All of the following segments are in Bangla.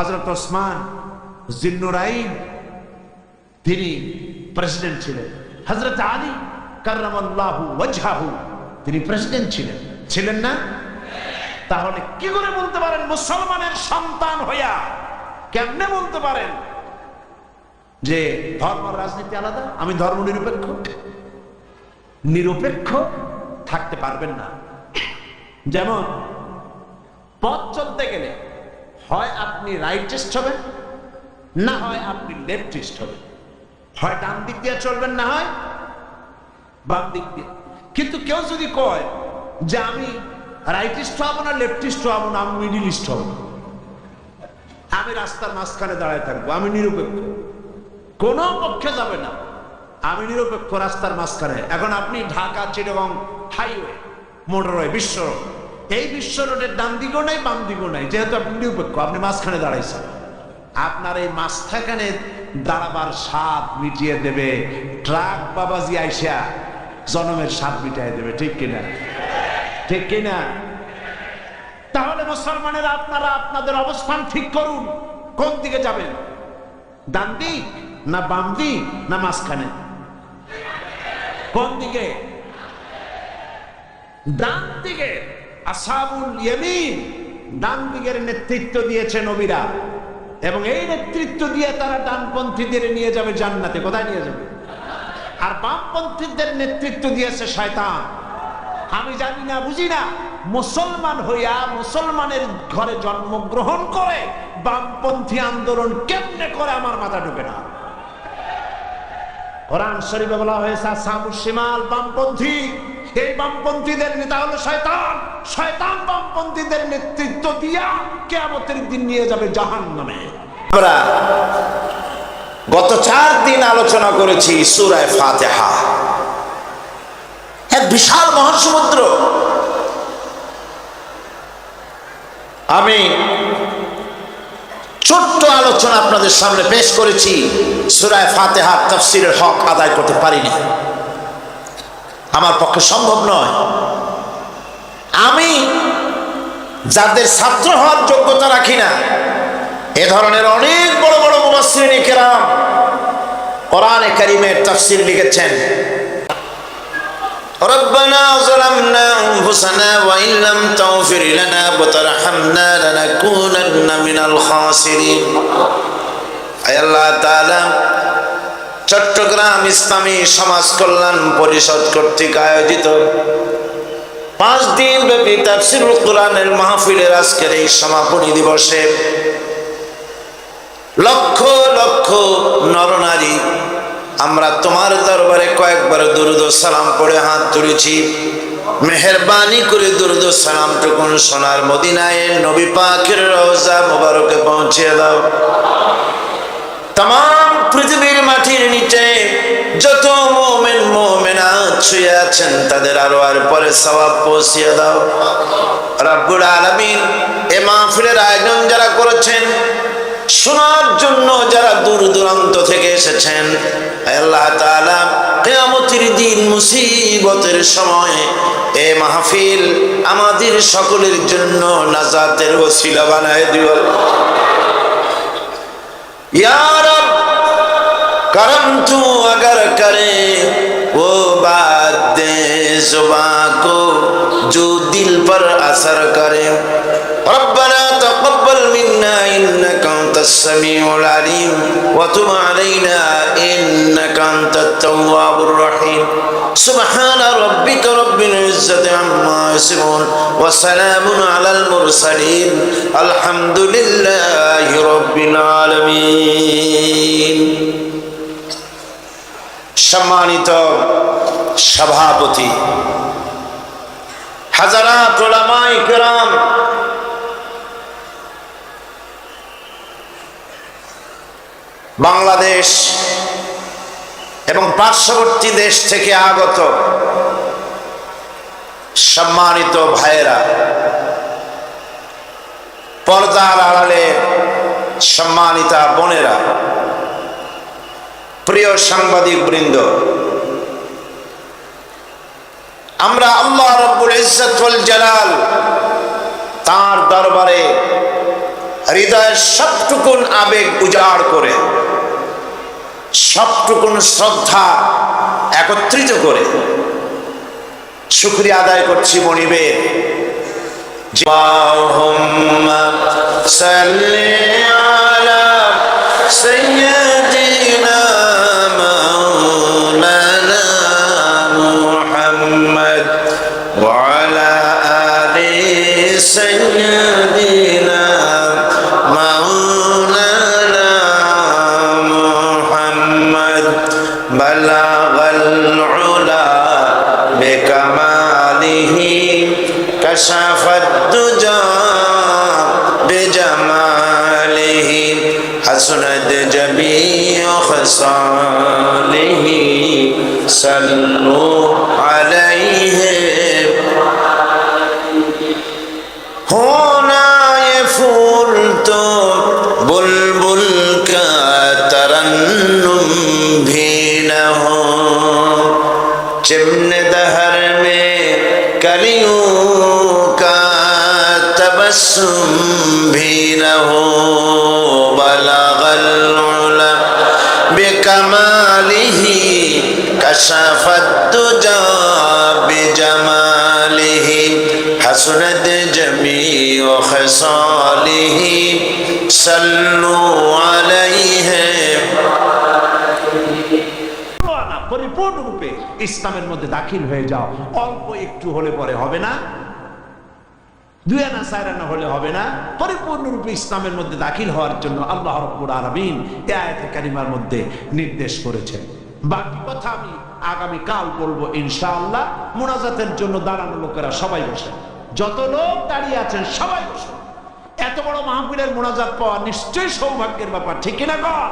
হজরত ওসমান, জিন্নুরাইন, তিনি প্রেসিডেন্ট ছিলেন। হজরত আলী কার্রামাল্লাহু ওয়াজহাহু, তিনি প্রেসিডেন্ট ছিলেন। ছিলেন না? তাহলে কি করে বলতে পারেন মুসলমানের সন্তান হইয়া? কেমনে বলতে পারেন? যে ধর্ম রাজনীতি আলাদা, আমি ধর্ম নিরপেক্ষ? নিরপেক্ষ থাকতে পারবেন না। যেমন পথ চলতে গেলে হয় আপনি রাইটিস্ট হবেন না হয় আপনি লেফটিস্ট হবেন। হয়। ডান দিক দিয়ে চলবেন না হয় বাম দিক দিয়ে। কিন্তু কেউ যদি কয় যে আমি রাইটিস্ট হব না লেফটিস্ট হব না আমি মিডিলিস্ট হব আমি রাস্তার মাঝখানে দাঁড়ায় থাকব আমি নিরপেক্ষ। কোনো পক্ষে যাবে না আমি নিরপেক্ষ রাস্তার মাঝখানে। এখন আপনি ঢাকা চিটগং হাইওয়ে মোটরওয়ে বিশ্ব এই বিশ্ব রোডের ডান দিকেও নাই, বাম দিকেও নাই। যেহেতু আপনি নিরপেক্ষ, আপনি মাঝখানে দাঁড়াইছেন। আপনার এই মাঝখানে দাঁড়াবার স্বাদ মিটিয়ে দেবে। ট্রাক বাবাজি আইসা জনমের স্বাদ মিটাই দেবে, ঠিক কিনা? ঠিক কিনা? তাহলে মুসলমানের আপনারা আপনাদের অবস্থান ঠিক করুন। কোন দিকে যাবেন? ডান দিক না বাম দিক না মাঝখানে? কোন দিকে? ডান দিকে। আসাবুল ইয়েমিন ডান দিকের নেতৃত্ব দিয়েছে নবীরা। এবং এই নেতৃত্ব দিয়ে তারা ডানপন্থীদের নিয়ে যাবে জান্নাতে। কোথায় নিয়ে যাবে? আর বামপন্থীদের নেতৃত্ব দিয়েছে শয়তান। আমি জানি না, বুঝি না। মুসলমান হইয়া মুসলমানের ঘরে জন্মগ্রহণ করে বামপন্থী আন্দোলন কেমনে করে আমার মাথা ঢুকে না? কোরআন শরীফে বলা হয়েছে বামপন্থী। এই বামপন্থীদের নেতা হলো শয়তান। শয়তান বামপন্থীদের নেতৃত্ব দিয়া কেয়ামতের দিন নিয়ে যাবে জাহান নামে আমরা গত চার দিন আলোচনা করেছি সুরায় ফাতেহা। এক বিশাল মহাসমুদ্র। আমি ছোট্ট আলোচনা আপনাদের সামনে পেশ করেছি। সুরায় ফাতেহার তফসিরের হক আদায় করতে পারিনি। আমার পক্ষে সম্ভব নয় আমি যাদের ছাত্র হওয়ার যোগ্যতা রাখি না এ ধরনের অনেক বড় বড় মুবাসসিরিন কেরাম কোরআনে কারিমের তাফসীর লিখেছেন ربنا ظلمنا أنفسنا وإن لم تغفر لنا وترحمنا لنكونن من الخاسرين আয় আল্লাহ তাআলা চট্টগ্রাম ইসলামী সমাজ কল্যাণ পরিষদ কর্তৃক আয়োজিত পাঁচ দিন ব্যাপী তাফসিরুল কোরআনের মাহফিলের আজকের এই সমাপনী দিবসে লক্ষ লক্ষ নরনারী, আমরা তোমার দরবারে কয়েকবার দুরুদ সালাম পড়ে হাত তুলেছি। মেহরবানি করে দুরুদ সালাম টুকুন সোনার মদিনায় নবী পাকের রওজা মোবারকে পৌঁছে দাও। তাম পৃথিবীর মাটির নিচে যত মোমেন মোমেনা ছুঁয়ে আছেন, তাদের আরও আর পরে সবাব পৌঁছিয়ে দাও। রাব্বুল আলামিন এ মাহফিলের আয়োজন যারা করেছেন, শোনার জন্য যারা দূর দূরান্ত থেকে এসেছেন দিন মুসিবতের সময় এ মাহফিল আমাদের সকলের জন্য নাজাতের ওসিলা বানায় দিও। या کرم تو اگر کرے وہ بات دے زباں کو جو دل پر اثر کرے ربنا تقبل منا انك انت السميع العليم وتب علينا انك انت التواب الرحيم سبحان ربك رب العزة عما يصفون وسلام على المرسلين الحمد لله رب العالمين সম্মানিত সভাপতি, হাজারাত ওলামাই কেরাম, বাংলাদেশ এবং পার্শ্ববর্তী দেশ থেকে আগত সম্মানিত ভাইয়েরা, পর্দার আড়ালে সম্মানিতা বোনেরা প্রিয় সাংবাদিক বৃন্দ আমরা আল্লাহ রব্বুল ইজ্জতুল জালাল তার দরবারে হৃদয়ের সবটুকুন আবেগ উজাড় করে, সবটুকুন শ্রদ্ধা একত্রিত করে শুক্রিয়া আদায় করছি মনিবের। সাল্লি আলা সাইয়্যিদ خصاله صلوا عليه هنا يفرط بلبل كترنم بينه چمن دهر میں کلیوں کا تبسم كشفت بجماله حسنت جميع خصاله صلوا عليه পরিপূর্ণরূপে ইসলামের মধ্যে দাখিল হয়ে যাও। অল্প একটু হলে পরে হবে না। দুই আনা সায়রানা হলে হবে না। পরিপূর্ণরূপে ইসলামের মধ্যে দাখিল হওয়ার জন্য আল্লাহ রব্বুর আলমিন এ আয়াত কারিমার মধ্যে নির্দেশ করেছেন। বাকি কথা আমি আগামী কাল বলব, ইনশাআল্লাহ, মোনাজাতের জন্য দাঁড়ানো লোকেরা সবাই বসে। যত লোক দাঁড়িয়ে আছেন, সবাই বসে। এত বড় মাহফিলের মোনাজাত পাওয়া নিশ্চয়ই সৌভাগ্যের ব্যাপার, ঠিক কিনা কর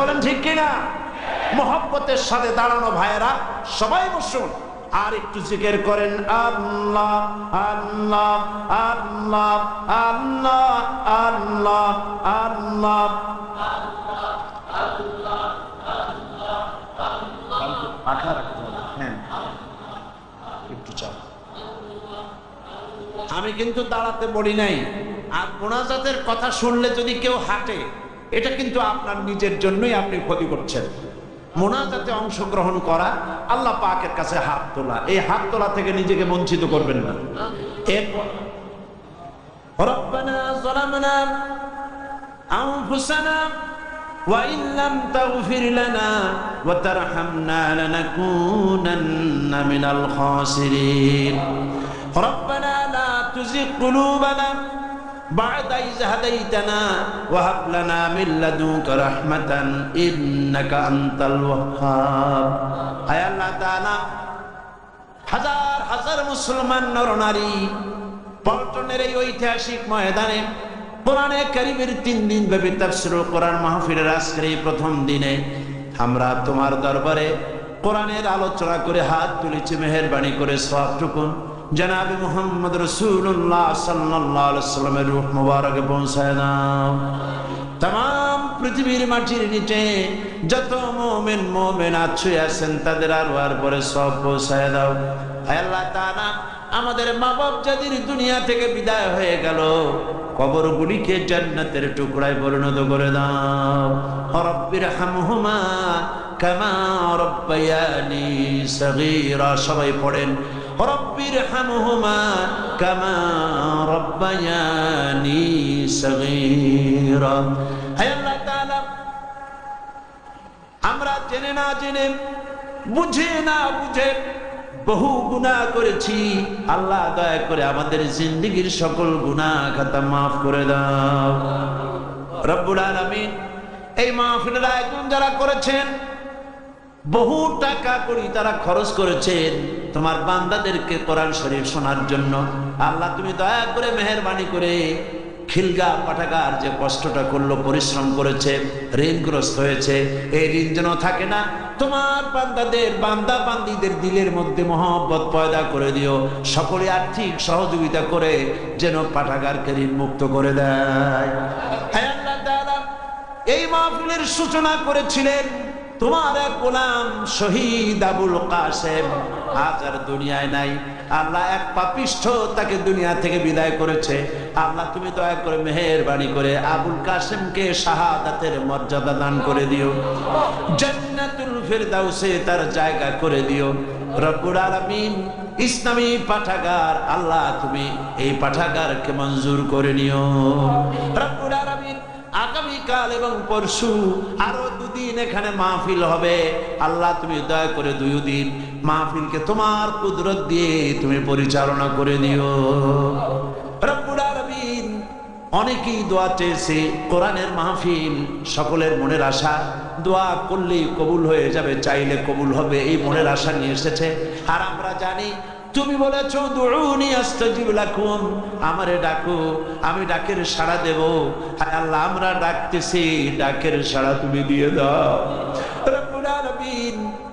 বলেন, ঠিক কিনা? মহব্বতের সাথে দাঁড়ানো ভাইয়েরা, সবাই বসুন। আর একটু জিকের করেন, আল্লাহ আল্লাহ আল্লাহ আল্লাহ আল্লাহ আল্লাহ পাখা রাখতে হবে, হ্যাঁ। একটু চাপ আমি কিন্তু দাঁড়াতে বলি নাই আর মোনাজাতের কথা শুনলে যদি কেউ হাঁটে এটা কিন্তু আপনার নিজের জন্যই আপনি ক্ষতি করছেন মোনাজাতে অংশগ্রহণ করা আল্লাহ পাকের কাছে হাত তোলা এই হাত তোলা থেকে নিজেকে বঞ্চিত করবেন না এরপর ربنا ظلمنا أنفسنا وإن لم تغفر لنا وترحمنا لنكونن من الخاسرين ربنا لا تزغ قلوبنا بعد إذ هديتنا وهب لنا من لدنك رحمة إنك أنت الوهاب أي الله تعالى হাজার হাজার মুসলমান নরনারী পল্টনের এই ঐতিহাসিক ময়দানে কোরআনে কারিমের তিন দিন ব্যাপী তাফসিরুল কোরআন মাহফিলের আজকের এই প্রথম দিনে আমরা তোমার দরবারে কোরআনের আলোচনা করে হাত তুলেছি মেহেরবানি করে সবটুকুন জনাবি মোহাম্মদ রসুল্লাহ সাল্লাহ সাল্লামের রূপ মুবারকে পৌঁছায় দাও। তাম পৃথিবীর মাটির নিচে যত মোমেন মোমেন আছুই আছেন, তাদের আর আর পরে সব পৌঁছায় দাও। আল্লাহ তাআলা, আমাদের মা বাপ যাদের দুনিয়া থেকে বিদায় হয়ে গেল, কবরগুলিকে জান্নাতের টুকরায় পরিণত করে দাও। রব্বির হামহুমা কামা রব্বায়ানি সবাই পড়েন কামা আল্লাহ আমরা জেনে না জেনে, বুঝে না বুঝে বহু গুনাহ করেছি। আল্লাহ দয়া করে আমাদের জিন্দগির সকল গুনাহ খাতা মাফ করে দাও। রব্বুল আলামিন, এই মাহফিলের আয়োজন যারা করেছেন, বহু টাকা করি তারা খরচ করেছেন। তোমার বান্দাদেরকে কোরআন শরীফ শোনার জন্য। আল্লাহ, তুমি দয়া করে মেহরবানি করে খিলগা পাঠাগার যে কষ্টটা করল, পরিশ্রম করেছে, ঋণগ্রস্ত হয়েছে, এই ঋণ যেন থাকে না, তোমার বান্দাদের, বান্দা বান্দিদের দিলের মধ্যে মহব্বত পয়দা করে দিও। সকলে আর্থিক সহযোগিতা করে যেন পাঠাগারকে ঋণ মুক্ত করে দেয়। এই মাহফিলের সূচনা করেছিলেন তোমার এক গোলাম শহীদ আবুল কাসেম আজ আর দুনিয়ায় নাই। আল্লাহ এক পাপিষ্ঠ তাকে দুনিয়া থেকে বিদায় করেছে। আল্লাহ তুমি দয়া করে মেহেরবানি করে আবুল কাসেমকে শাহাদাতের মর্যাদা দান করে দিও। জান্নাতুল ফিরদাউসে তার জায়গা করে দিও। রব্বুল আলামিন ইসলামী পাঠাগার, আল্লাহ তুমি এই পাঠাগারকে মঞ্জুর করে নিও। রব্বুল আলামিন আগামীকাল এবং পরশু আরও দুদিন এখানে মাহফিল হবে। আল্লাহ তুমি দয়া করে দুই দিন মাহফিলকে তোমার কুদরত দিয়ে তুমি পরিচালনা করে দিও। অনেকেই দোয়া চেয়েছে, কোরআনের মাহফিল সকলের মনের আশা। দোয়া করলেই কবুল হয়ে যাবে, চাইলে কবুল হবে, এই মনের আশা নিয়ে এসেছে। আর আমরা জানি, তুমি বলেছ দুরুনি আস্তাজিব লাকুম। আমারে ডাকো, আমি ডাকের সাড়া দেব। হায় আল্লাহ, আমরা ডাকতেছি, ডাকের সাড়া তুমি দিয়ে দাও।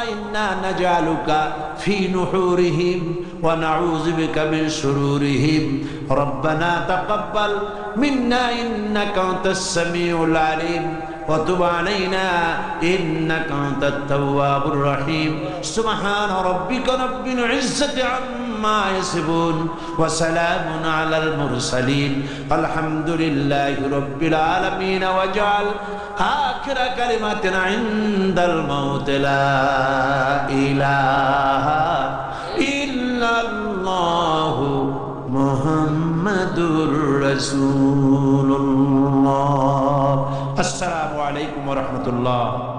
اللهم إنا نجعلك في نحورهم ونعوذ بك من شرورهم ربنا تقبل منا إنك أنت السميع العليم وتب علينا إنك أنت التواب الرحيم سبحان ربك رب العزة عما يصفون وسلام على المرسلين الحمد لله رب العالمين واجعل آخر كلمة عند الموت لا إله إلا الله محمد رسول الله السلام عليكم ورحمة الله